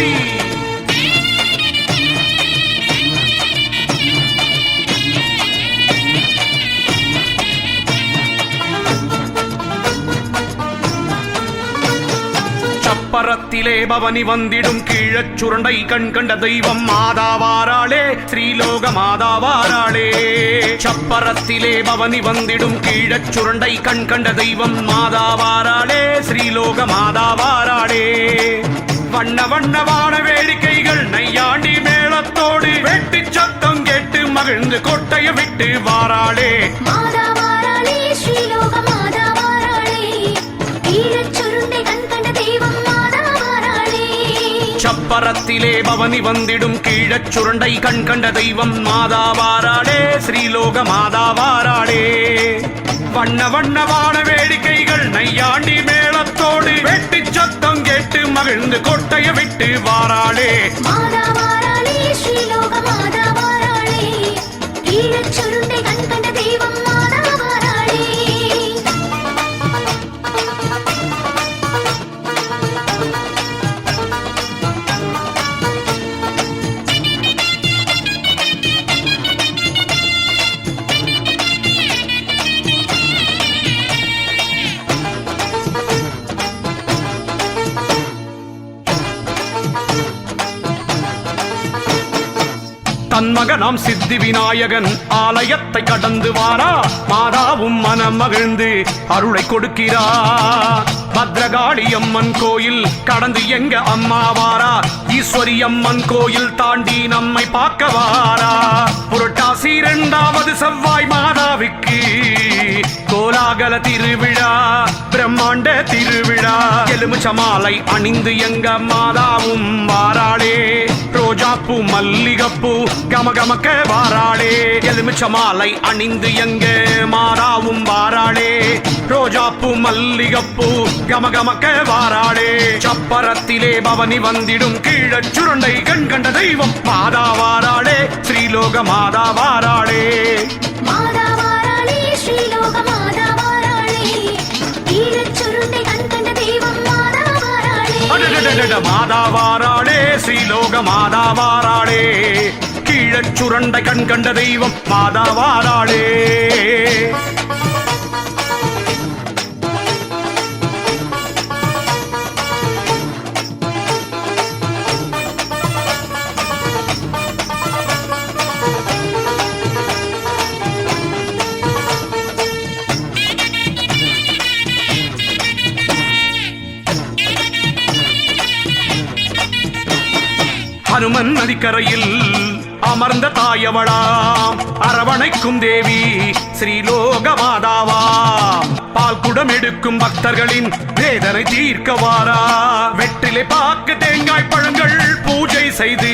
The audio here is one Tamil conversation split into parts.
அனுமதி சப்பரத்திலே பவனி வந்திடும் கீழச் சுரண்டை கண் கண்ட தெய்வம் மாதாவாராளே ஸ்ரீலோக மாதாவாராளே சப்பரத்திலே பவனி வந்திடும் கீழச் சுரண்டை கண் கண்ட தெய்வம் மாதாவாராளே ஸ்ரீலோக மாதாவாராளே வண்ண வண்ண வான வேடிக்கைகள் நையாண்டி மேளத்தோடு வெட்டி சத்தம் கேட்டு மகிழ்ந்து கொட்டைய விட்டு வாராளே. சப்பரத்திலே பவனி வந்திடும் கீழச் சுரண்டை கண் கண்ட தெய்வம் மாதாவாராளே ஸ்ரீலோக மாதாவாராளே வண்ண வண்ண வான வேடிக்கைகள் நையாண்டி மேளத்தோடு வெட்டி சத்தம் கேட்டு மகிழ்ந்து கொட்டைய விட்டு வாராளே. மாதா வாராளே ஸ்ரீலோக மாதா தன் மகனாம் சித்தி விநாயகன் ஆலயத்தை கடந்து வாரா. மாதாவும் மனம் மகிழ்ந்து அருளை கொடுக்கிறா. பத்ரகாளி அம்மன் கோயில் கடந்து எங்க அம்மா வாரா. ஈஸ்வரி அம்மன் கோயில் தாண்டி நம்மை பார்க்க வாரா. புரட்டாசி இரண்டாவது செவ்வாய் கோலாகல திருவிழா பிரம்மாண்ட திருவிழா. எலுமிச்சமாலை அணிந்து எங்க மாதாவும் வாராளே. ரோஜாப்பூ மல்லிகப்பூ கமகமக்க வாராளே. எலுமிச்சமாலை அணிந்து எங்க மாதாவும் வாராளே. ரோஜாப்பூ மல்லிகப்பூ கமகமக்க வாராளே. சப்பரத்திலே பவனி வந்திடும் கீழச் சுருண்டை கண் கண்ட தெய்வம் மாதா வாராளே. ஸ்ரீலோக மாதா வாராளே. மாதா மாதாவாராளே ஸ்ரீலோக மாதாவாராளே கீழச் சுரண்டை கண் கண்ட தெய்வம் மாதாவாராளே. அனுமன் நதிக்கரையில் அமர்ந்த தாயவளாம் அரவணைக்கும் தேவி ஸ்ரீலோக மாதாவாம் பால் குடம் எடுக்கும் பக்தர்களின் வேதனை தீர்க்கவாரா. வெற்றிலை பாக்கு தேங்காய் பழங்கள் பூஜை செய்து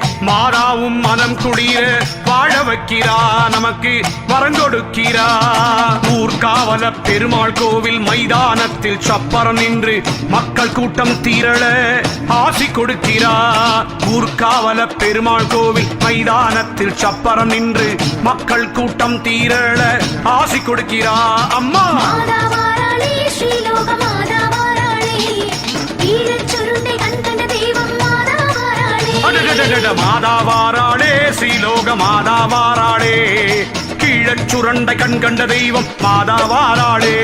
மாறாவும் மனம் குடிய வாழ வைக்கிறா நமக்கு வரங்கொடுக்கிறா ஊர்காவல பெருமாள் கோவில் மைதானத்தில் சப்பரம் நின்று மக்கள் கூட்டம் தீரள ஆசி கொடுக்கிறா. ஊர்காவல பெருமாள் கோவில் மைதானத்தில் சப்பரம் நின்று மக்கள் கூட்டம் தீரள ஆசி கொடுக்கிறா. அம்மா! லோக ஸ்ரீலோக மாதாவாராளே கீழச் சுரண்டை கண் கண்ட தெய்வம் மாதாவாராளே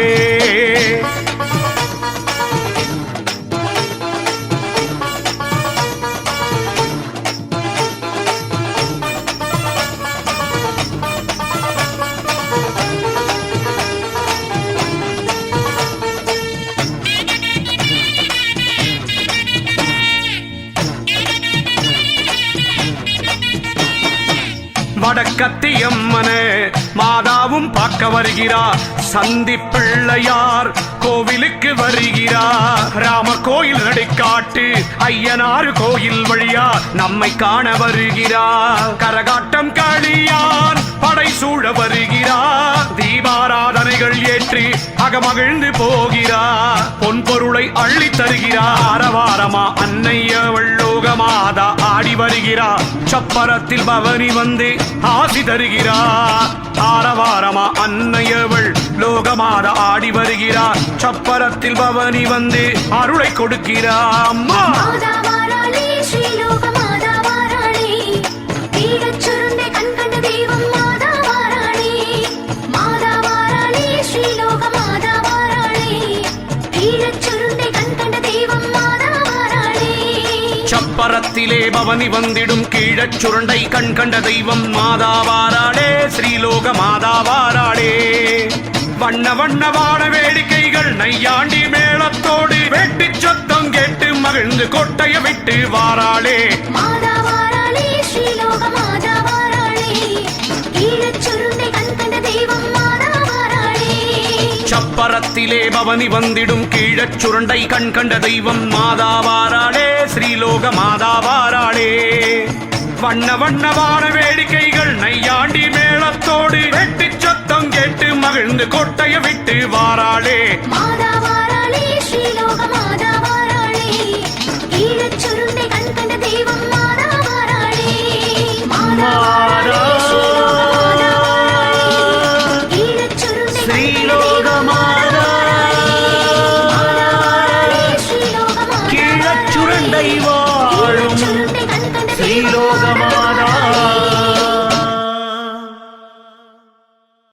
வடக்கத்தி அம்மனே மாதாவும் பார்க்க வருகிறார். சந்தி பிள்ளையார் கோவிலுக்கு வருகிறார். ராமர் கோயில் நடிக்காட்டு ஐயனார் கோயில் வழியா நம்மை காண வருகிறார். கரகாட்டம் களியான் படை சூழ வருகிறார். தீபாராதனைகள் ஏற்றி அகமகிழ்ந்து போகிறார். பொன் பொருளை அள்ளி தருகிறார். அரவாரமா அன்னையவள் லோகமாதா ஆடி வருகிறார் சப்பரத்தில் பவனி வந்து ஆசி தருகிறார் ஆரவாரமா அன்னையவள் லோகமாதா ஆடி வருகிறார் சப்பரத்தில் பவனி வந்து அருளை கொடுக்கிறார் அம்மா! பவனி வந்திடும் கீழச் சுரண்டை கண் கண்ட தெய்வம் மாதாவாராளே ஸ்ரீலோக மாதாவாராளே வண்ண வண்ண வான வேடிக்கைகள் நையாண்டி மேளத்தோடு வெட்டி சத்தம் கேட்டு மகிழ்ந்து கொட்டைய விட்டு வாராளே சப்பரத்திலே பவனி வந்திடும் கீழச் சுரண்டை கண் கண்ட தெய்வம் மாதாவாராளே ஸ்ரீலோக மாதாவாராளே வண்ண வண்ண வான வேடிக்கைகள் நையாண்டி மேளத்தோடு வெட்டி சத்தம் கேட்டு மகிழ்ந்து கொட்டைய விட்டு வாராளே. மாதா